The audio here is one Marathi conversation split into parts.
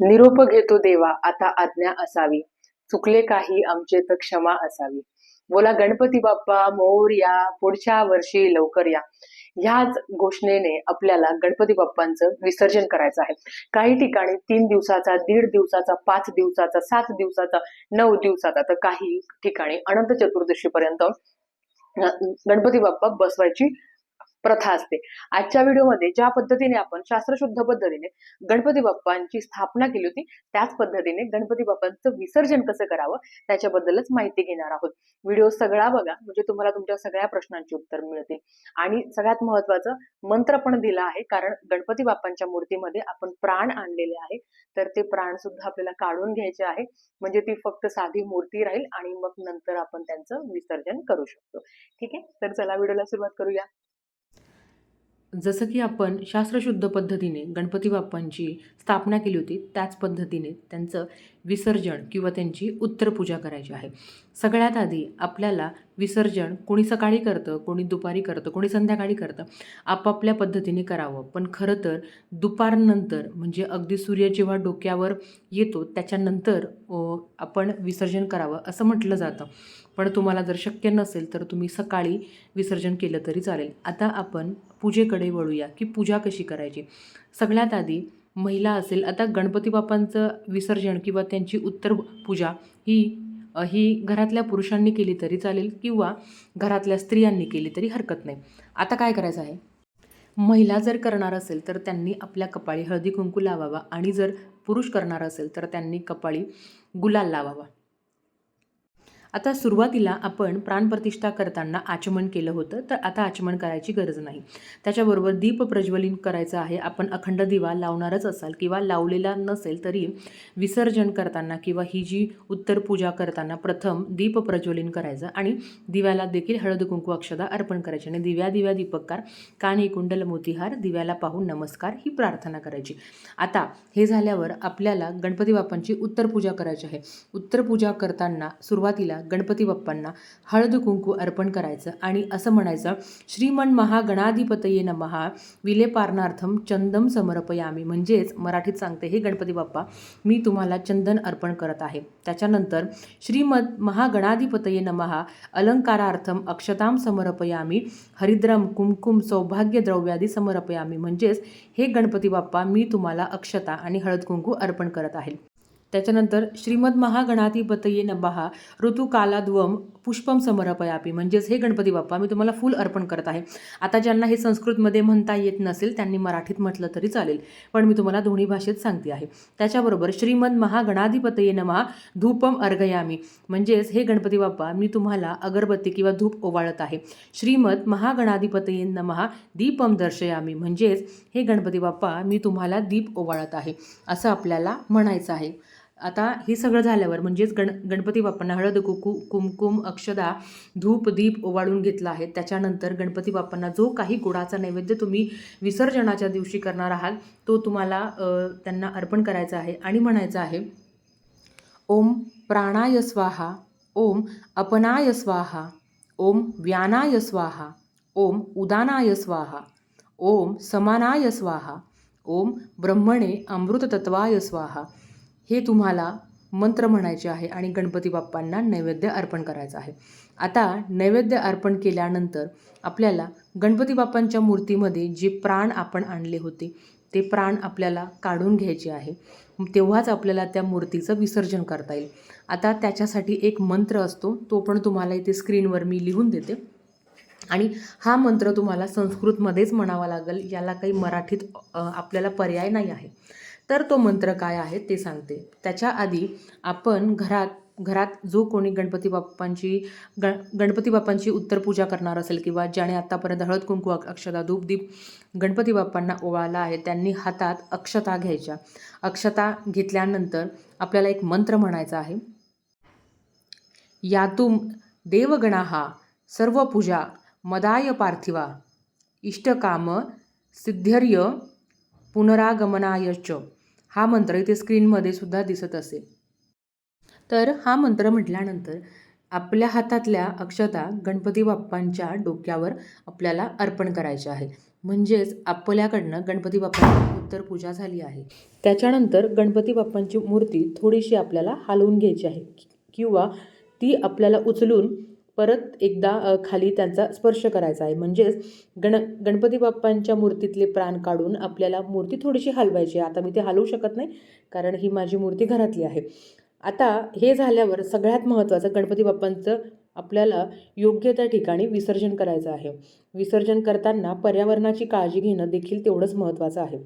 निरोप घेतो देवा आता आज्ञा असावी. चुकले काही आमचे तर क्षमा असावी. बोला गणपती बाप्पा मोर या पुढच्या वर्षी लवकर या. ह्याच घोषणेने आपल्याला गणपती बाप्पांचं विसर्जन करायचं आहे. काही ठिकाणी तीन दिवसाचा दीड दिवसाचा पाच दिवसाचा सात दिवसाचा नऊ दिवसाचा तर काही ठिकाणी अनंत चतुर्दशी पर्यंत गणपती बाप्पा बसवायची प्रथा असते. आजच्या व्हिडिओमध्ये ज्या पद्धतीने आपण शास्त्रशुद्ध पद्धतीने गणपती बाप्पांची स्थापना केली होती त्याच पद्धतीने गणपती बाप्पांचं विसर्जन कसं करावं त्याच्याबद्दलच माहिती घेणार आहोत. व्हिडिओ सगळा बघा म्हणजे तुम्हाला तुमच्या सगळ्या प्रश्नांची उत्तर मिळतील आणि सगळ्यात महत्वाचं मंत्र पण दिला आहे कारण गणपती बाप्पांच्या मूर्तीमध्ये आपण प्राण आणलेले आहे. तर ते प्राण सुद्धा आपल्याला काढून घ्यायचे आहे. म्हणजे ती फक्त साधी मूर्ती राहील आणि मग नंतर आपण त्यांचं विसर्जन करू शकतो. ठीक आहे? तर चला व्हिडिओला सुरुवात करूया. जसं की आपण शास्त्रशुद्ध पद्धतीने गणपती बाप्पांची स्थापना केली होती त्याच पद्धतीने त्यांचं विसर्जन किंवा त्यांची उत्तरपूजा करायची आहे. सगळ्यात आधी आपल्याला विसर्जन कोणी सकाळी करतं कोणी दुपारी करतं कोणी संध्याकाळी करतं आपापल्या पद्धतीने करावं. पण खरं तर दुपारनंतर म्हणजे अगदी सूर्य जेव्हा डोक्यावर येतो त्याच्यानंतर आपण विसर्जन करावं असं म्हटलं जातं. पण तुम्हाला जर शक्य नसेल तर तुम्ही सकाळी विसर्जन केलं तरी चालेल. आता आपण पूजेकडे वळूया की पूजा कशी करायची? सगळ्यात आधी महिला असेल आता गणपती बाप्पांचं विसर्जन किंवा त्यांची उत्तर पूजा ही ही घरातल्या पुरुषांनी केली तरी चालेल किंवा घरातल्या स्त्रियांनी केली तरी हरकत नाही. आता काय करायचं आहे? महिला जर करणार असेल तर त्यांनी आपल्या कपाळी हळदी कुंकू लावावा आणि जर पुरुष करणार असेल तर त्यांनी कपाळी गुलाल लावावा. आता सुरुवातीला आपण प्राणप्रतिष्ठा करताना आचमन केलं होतं तर आता आचमन करायची गरज नाही. त्याच्याबरोबर दीप प्रज्वलित करायचं आहे. आपण अखंड दिवा लावणारच असाल किंवा लावलेला नसेल तरी विसर्जन करताना किंवा ही जी उत्तर पूजा करताना प्रथम दीप प्रज्वलित करायचं आणि दिव्याला देखील हळद कुंकू अक्षदा अर्पण करायची आणि दिव्या दिव्या दीपककार कानी कुंडल मोतीहार दिव्याला पाहून नमस्कार ही प्रार्थना करायची. आता हे झाल्यावर आपल्याला गणपती बाप्पांची उत्तर पूजा करायची आहे. उत्तर पूजा करताना सुरुवातीला गणपती बाप्पांना हळद कुंकू अर्पण करायचं आणि असं म्हणायचं श्रीमन महागणाधिपतये नमहा विलेपारणार्थम चंदम समर्पयामी. म्हणजेच मराठीत सांगते हे गणपती बाप्पा मी तुम्हाला चंदन अर्पण करत आहे. त्याच्यानंतर श्रीमद महागणाधिपतये नमहा अलंकारार्थम अक्षताम समर्पयामी हरिद्रम कुमकुम सौभाग्य द्रव्यादी समर्पयामी. म्हणजेच हे गणपती बाप्पा मी तुम्हाला अक्षता आणि हळद कुंकू अर्पण करत आहे. त्याच्यानंतर श्रीमद महागणाधिपतये नमहा ऋतुकालाद्वम पुष्पम समर्पयापी म्हणजेच हे गणपती बाप्पा मी तुम्हाला फुल अर्पण करत आहे. आता ज्यांना हे संस्कृतमध्ये म्हणता येत नसेल त्यांनी मराठीत म्हटलं तरी चालेल. पण मी तुम्हाला दोन्ही भाषेत सांगते आहे. त्याच्याबरोबर श्रीमद महागणाधिपतये नमहा धूपम अर्घयामी. म्हणजेच हे गणपती बाप्पा मी तुम्हाला अगरबत्ती किंवा धूप ओवाळत आहे. श्रीमद महागणाधिपतये नमहा दीपम दर्शयामी. म्हणजेच हे गणपती बाप्पा मी तुम्हाला दीप ओवाळत आहे. असं आपल्याला म्हणायचं आहे. आता हे सगळं झाल्यावर म्हणजेच गण गणपती बाप्पांना हळद कुकू कुमकुम अक्षदा धूप दीप ओवाळून घेतला आहे. त्याच्यानंतर गणपती बाप्पांना जो काही गुळाचा नैवेद्य तुम्ही विसर्जनाच्या दिवशी करणार आहात तो तुम्हाला त्यांना अर्पण करायचा आहे आणि म्हणायचं आहे ओम प्राणाय स्वाहा ओम अपनाय स्वाहा ओम व्यानाय स्वाहा ओम उदानाय स्वाहा ओम समानाय स्वाहा ओम ब्रह्मणे अमृततत्वाय स्वाहा हे तुम्हाला मंत्र म्हणायचे आहे आणि गणपती बाप्पांना नैवेद्य अर्पण करायचं आहे. आता नैवेद्य अर्पण केल्यानंतर आपल्याला गणपती बाप्पांच्या मूर्तीमध्ये जे प्राण आपण आणले होते ते प्राण आपल्याला काढून घ्यायचे आहे. तेव्हाच आपल्याला त्या मूर्तीचं विसर्जन करता येईल. आता त्याच्यासाठी एक मंत्र असतो तो पण तुम्हाला इथे स्क्रीनवर मी लिहून देते. आणि हा मंत्र तुम्हाला संस्कृतमध्येच म्हणावा लागेल याला काही मराठीत आपल्याला पर्याय नाही आहे. तर तो मंत्र काय आहे ते सांगते. त्याच्या आधी आपण घरात घरात जो कोणी गणपती बाप्पांची गण गणपती बाप्पांची उत्तर पूजा करणार असेल किंवा ज्याने आत्तापर्यंत हळद कुंकू अक्षता धूपदीप गणपती बाप्पांना ओवाळला आहे त्यांनी हातात अक्षता घ्यायच्या. अक्षता घेतल्यानंतर आपल्याला एक मंत्र म्हणायचा आहे. यातुम देवगणाहा सर्व पूजा मदाय पार्थिवा इष्टकाम सिद्ध्यर्य पुनरागमनायच हा मंत्र इथे स्क्रीनमध्ये सुद्धा दिसत असेल. तर हा मंत्र म्हटल्यानंतर आपल्या हातातल्या अक्षता गणपती बाप्पांच्या डोक्यावर आपल्याला अर्पण करायच्या आहे. म्हणजेच आपल्याकडनं गणपती बाप्पांची उत्तर पूजा झाली आहे. त्याच्यानंतर गणपती बाप्पांची मूर्ती थोडीशी आपल्याला हलवून घ्यायची आहे किंवा ती आपल्याला उचलून परत एकदा खाली त्यांचा स्पर्श करायचा आहे. म्हणजेच गण गणपती बाप्पांच्या मूर्तीतले प्राण काढून आपल्याला मूर्ती थोडीशी हलवायची आहे. आता मी ते हलवू शकत नाही कारण ही माझी मूर्ती घरातली आहे. आता हे झाल्यावर सगळ्यात महत्त्वाचं गणपती बाप्पांचं आपल्याला योग्य त्या ठिकाणी विसर्जन करायचं आहे. विसर्जन करताना पर्यावरणाची काळजी घेणं देखील तेवढंच महत्त्वाचं आहे.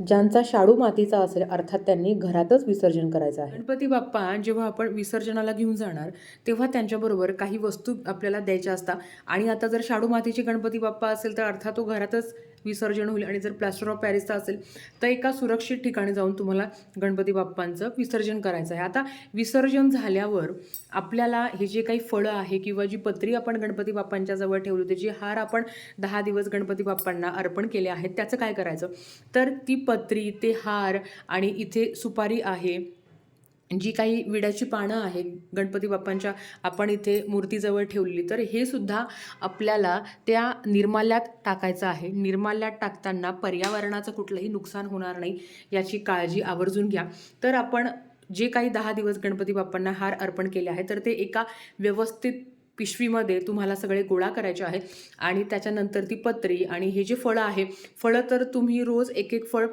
ज्यांचा शाडू मातीचा असेल अर्थात त्यांनी घरातच विसर्जन करायचं आहे. गणपती बाप्पा जेव्हा आपण विसर्जनाला घेऊन जाणार तेव्हा त्यांच्याबरोबर काही वस्तू आपल्याला द्यायच्या असतात. आणि आता जर शाडू मातीचे गणपती बाप्पा असेल तर अर्थात तो घरातच विसर्जन होईल आणि जर प्लॅस्टर ऑफ पॅरिसचा असेल तर एका सुरक्षित ठिकाणी जाऊन तुम्हाला गणपती बाप्पांचं विसर्जन करायचं आहे. आता विसर्जन झाल्यावर आपल्याला हे जे काही फळं आहे किंवा जी पत्री आपण गणपती बाप्पांच्या जवळ ठेवली होती जी हार आपण दहा दिवस गणपती बाप्पांना अर्पण केले आहेत त्याचं काय करायचं? तर ती पत्री ते हार आणि इथे सुपारी आहे जी काही विड्याची पानं आहेत गणपती बाप्पांच्या आपण इथे मूर्तीजवळ ठेवलेली तर हे सुद्धा आपल्याला त्या निर्माल्यात टाकायचं आहे. निर्माल्यात टाकताना पर्यावरणाचं कुठलंही नुकसान होणार नाही याची काळजी आवर्जून घ्या. तर आपण जे काही दहा दिवस गणपती बाप्पांना हार अर्पण केले आहे तर ते एका व्यवस्थित पिशवीमध्ये तुम्हाला सगळे गोळा करायचे आहेत आणि त्याच्यानंतर ती पत्री आणि हे जे फळं आहे फळं तर तुम्ही रोज एक एक फळ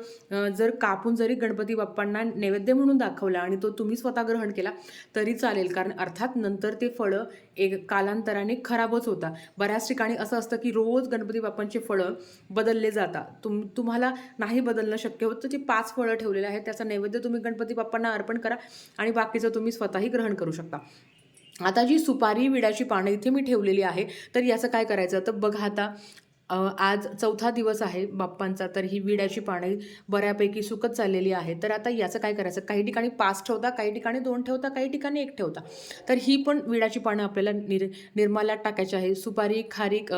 जर कापून जरी गणपती बाप्पांना नैवेद्य म्हणून दाखवला आणि तो तुम्ही स्वतः ग्रहण केला तरी चालेल. कारण अर्थात नंतर ते फळं एक कालांतराने खराबच होता बऱ्याच ठिकाणी असं असतं की रोज गणपती बाप्पांचे फळं बदलले जातात. तुम तुम्हाला नाही बदलणं शक्य होत तर जे पाच फळं ठेवलेले आहेत. त्याचा नैवेद्य तुम्ही गणपती बाप्पांना अर्पण करा आणि बाकीचं तुम्ही स्वतःही ग्रहण करू शकता. आता जी सुपारी विड्याची पानं इथे मी ठेवलेली आहे तर याचं काय करायचं? तर बघा आता आज चौथा दिवस आहे बाप्पांचा तर ही विड्याची पाने बऱ्यापैकी सुकत चाललेली आहे तर आता याचं काय करायचं? काही ठिकाणी पाच ठेवता काही ठिकाणी दोन ठेवता काही ठिकाणी एक ठेवता. तर ही पण विड्याची पानं आपल्याला निर निर्माल्यात टाकायची आहे. सुपारी खारीक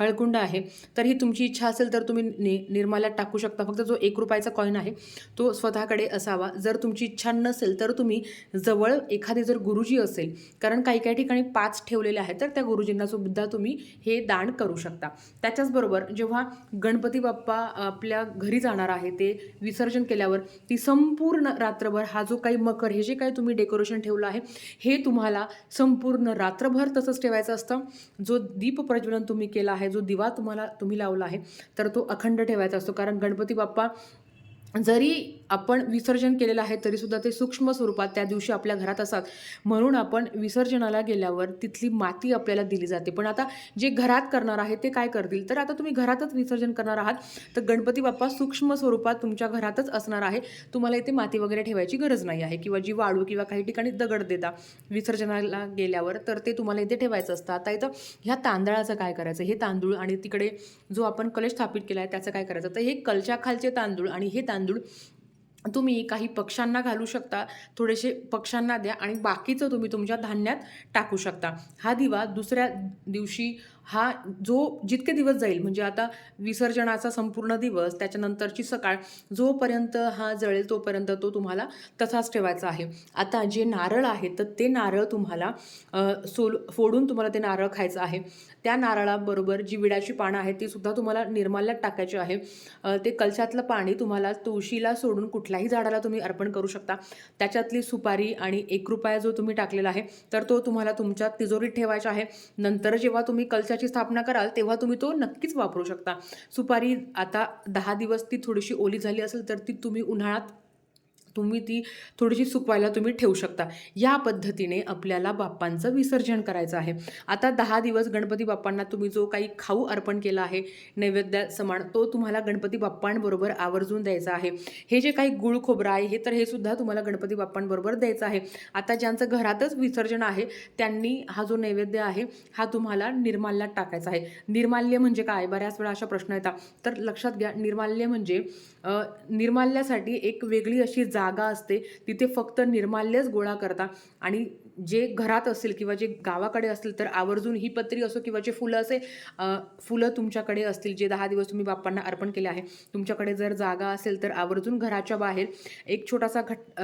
हळकुंड आहे. तर ही तुमची इच्छा असेल तर तुम्ही नि निर्माल्यात टाकू शकता. फक्त जो एक रुपयाचा कॉईन आहे तो स्वतःकडे असावा. जर तुमची इच्छा नसेल तर तुम्ही जवळ एखादी जर गुरुजी असेल कारण काही काही ठिकाणी पाच ठेवलेले आहेत तर त्या गुरुजींना सुद्धा तुम्ही हे दान करू शकता. त्याच्याचबरोबर जेव्हा गणपती बाप्पा आपल्या घरी जाणार आहे ते विसर्जन केल्यावर ती संपूर्ण रात्रभर हा जो काही मकर हे जे काही तुम्ही डेकोरेशन ठेवलं आहे हे तुम्हाला संपूर्ण रात्रभर तसंच ठेवायचं असतं. जो दीप प्रज्वलन तुम्ही केला आहे जो दिवा तुम्हाला तुम्ही लावला आहे तर तो अखंड ठेवायचा असतो. कारण गणपती बाप्पा जरी आपण विसर्जन केलेलं आहे तरीसुद्धा ते सूक्ष्म स्वरूपात त्या दिवशी आपल्या घरात असतात. म्हणून आपण विसर्जनाला गेल्यावर तिथली माती आपल्याला दिली जाते. पण आता जे घरात करणार आहे ते काय करतील? तर आता तुम्ही घरातच विसर्जन करणार आहात. तर गणपती बाप्पा सूक्ष्म स्वरूपात तुमच्या घरातच असणार आहे. तुम्हाला इथे माती वगैरे ठेवायची गरज नाही आहे. किंवा जी वाळू किंवा काही ठिकाणी दगड देता विसर्जनाला गेल्यावर तर ते तुम्हाला इथे ठेवायचं असतं. आता इथं ह्या तांदळाचं काय करायचं? हे तांदूळ आणि तिकडे जो आपण कलश स्थापित केला आहे त्याचं काय करायचं? तर हे कलच्या खालचे तांदूळ आणि हे तांदूळ तुम्ही काही पक्ष्यांना घालू शकता थोडेसे पक्ष्यांना द्या आणि बाकीचं तुम्ही तुमच्या धान्यात टाकू शकता. हा दिवा दुसऱ्या दिवशी हा जो जितके दिवस जाईल म्हणजे आता विसर्जनाचा संपूर्ण दिवस त्याच्यानंतरची सकाळ जोपर्यंत हा जळेल तोपर्यंत तो तुम्हाला तसाच ठेवायचा आहे. आता जे नारळ आहे तर ते नारळ तुम्हाला सोल फोडून तुम्हाला ते नारळ खायचं आहे. त्या नारळाबरोबर जी विड्याची पानं आहेत ती सुद्धा तुम्हाला निर्माल्यात टाकायची आहे. ते कलशातलं पाणी तुम्हाला तुळशीला सोडून कुठल्याही झाडाला तुम्ही अर्पण करू शकता. त्याच्यातली सुपारी आणि एक रुपया जो तुम्ही टाकलेला आहे तर तो तुम्हाला तुमच्या तिजोरीत ठेवायचा आहे. नंतर जेव्हा तुम्ही कलशाची स्थापना कराल तेव्हा तुम्ही तो नक्कीच वापरू शकता. सुपारी आता दहा दिवस ती थोडीशी ओली झाली असेल तर ती तुम्ही उन्हाळ्यात तुम्ही ती थोडीशी सुकवायला तुम्ही ठेवू शकता. या पद्धतीने आपल्याला बाप्पांचं विसर्जन करायचं आहे. आता दहा दिवस गणपती बाप्पांना तुम्ही जो काही खाऊ अर्पण केला आहे नैवेद्या समान तो तुम्हाला गणपती बाप्पांबरोबर आवर्जून द्यायचा आहे. हे जे काही गुळ खोबरं आहे हे तर हे सुद्धा तुम्हाला गणपती बाप्पांबरोबर द्यायचं आहे. आता ज्यांचं घरातच विसर्जन आहे त्यांनी हा जो नैवेद्य आहे हा तुम्हाला निर्माल्यात टाकायचा आहे. निर्माल्य म्हणजे काय? बऱ्याच वेळा अशा प्रश्न येतात. तर लक्षात घ्या निर्माल्य म्हणजे निर्माल्यासाठी एक वेगळी अशी जागा असते तिथे फक्त निर्माल्यच गोळा करता. आणि जे घरात असेल किंवा जे गावाकडे असेल तर आवर्जून ही पत्री असो किंवा जे फुलं असे फुलं तुमच्याकडे असतील जे दहा दिवस तुम्ही बाप्पांना अर्पण केले आहे तुमच्याकडे जर जागा असेल तर आवर्जून घराच्या बाहेर एक छोटासा खट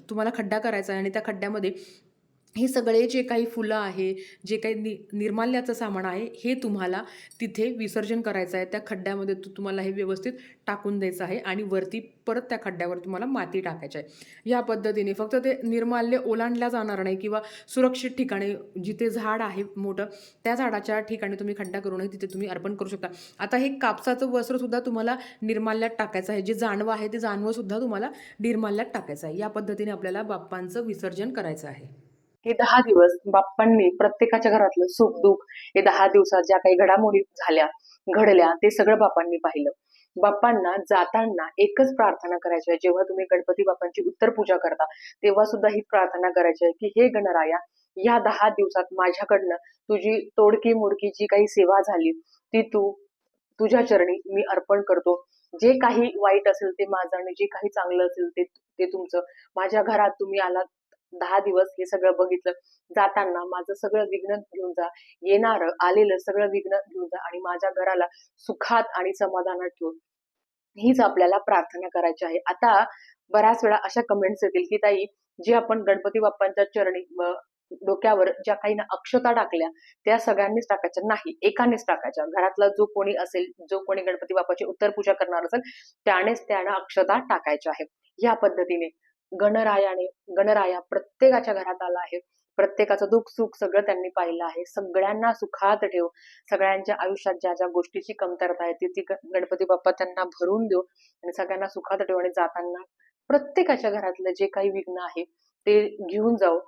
तुम्हाला खड्डा करायचा आहे आणि त्या खड्ड्यामध्ये हे सगळे जे काही फुलं आहे जे काही नि निर्माल्याचं सामान आहे हे तुम्हाला तिथे विसर्जन करायचं आहे. त्या खड्ड्यामध्ये तू तुम्हाला हे व्यवस्थित टाकून द्यायचं आहे आणि वरती परत त्या खड्ड्यावर तुम्हाला माती टाकायची आहे. या पद्धतीने फक्त ते निर्माल्य ओलांडल्या जाणार नाही किंवा सुरक्षित ठिकाणी जिथे झाड आहे मोठं त्या झाडाच्या ठिकाणी तुम्ही खड्डा करूनही तिथे तुम्ही अर्पण करू शकता. आता हे कापसाचं वस्त्रसुद्धा तुम्हाला निर्माल्यात टाकायचं आहे. जे जानवं आहे ते जाणवंसुद्धा तुम्हाला निर्माल्यात टाकायचं आहे. या पद्धतीने आपल्याला बाप्पांचं विसर्जन करायचं आहे. हे दहा दिवस बाप्पांनी प्रत्येकाच्या घरातलं सुख दुःख हे दहा दिवसात ज्या काही घडामोडी झाल्या घडल्या ते सगळं बाप्पांनी पाहिलं. बाप्पांना जाताना एकच प्रार्थना करायची आहे. जेव्हा तुम्ही गणपती बाप्पांची उत्तर पूजा करता तेव्हा सुद्धा ही प्रार्थना करायची आहे की हे गणराया या दहा दिवसात माझ्याकडनं तुझी तोडकी मोडकी जी काही सेवा झाली ती तू तुझ्या चरणी मी अर्पण करतो. जे काही वाईट असेल ते माझं आणि जे काही चांगलं असेल ते ते तुमचं. माझ्या घरात तुम्ही आलात दहा दिवस हे सगळं बघितलं. जाताना माझं सगळं विघ्न घेऊन जा. येणार आलेलं सगळं विघ्न घेऊन जा आणि माझ्या घराला सुखात आणि समाधानात ठेवून हीच आपल्याला प्रार्थना करायची आहे. आता बऱ्याच वेळा अशा कमेंट्स येतील की ताई जे आपण गणपती बाप्पांच्या चरणी अं, डोक्यावर ज्या काही ना अक्षता टाकल्या त्या सगळ्यांनीच टाकायच्या. नाही एकानेच टाकायच्या. घरातला जो कोणी असेल जो कोणी गणपती बाप्पाची उत्तर पूजा करणार असेल त्यानेच त्यानं अक्षता टाकायच्या आहे या पद्धतीने. गणरायाने गणराया प्रत्येकाच्या घरात आला आहे. प्रत्येकाचं दुःख सुख सगळं त्यांनी पाहिलं आहे. सगळ्यांना सुखात ठेव. सगळ्यांच्या आयुष्यात ज्या ज्या गोष्टीची कमतरता आहे ती ती ग- गणपती बाप्पा त्यांना भरून देऊ आणि सगळ्यांना सुखात ठेव आणि जाताना प्रत्येकाच्या घरातलं जे काही विघ्न आहे ते घेऊन जाऊ.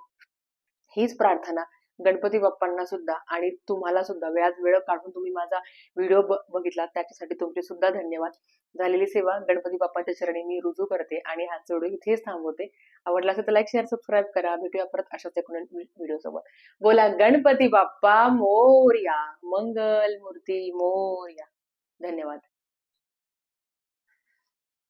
हीच प्रार्थना गणपती बाप्पांना सुद्धा आणि तुम्हाला सुद्धा वेळात वेळ काढून तुम्ही माझा व्हिडिओ बघितला त्याच्यासाठी तुमचे सुद्धा धन्यवाद. झालेली सेवा गणपती बाप्पाच्या चरणी मी रुजू करते आणि हा व्हिडिओ इथेच थांबवते. आवडला असेल तर लाईक शेअर सबस्क्राईब करा. भेटूया परत अशाच एक व्हिडिओ सोबत बोला गणपती बाप्पा मोर्या मंगल मूर्ती मोर्या. धन्यवाद.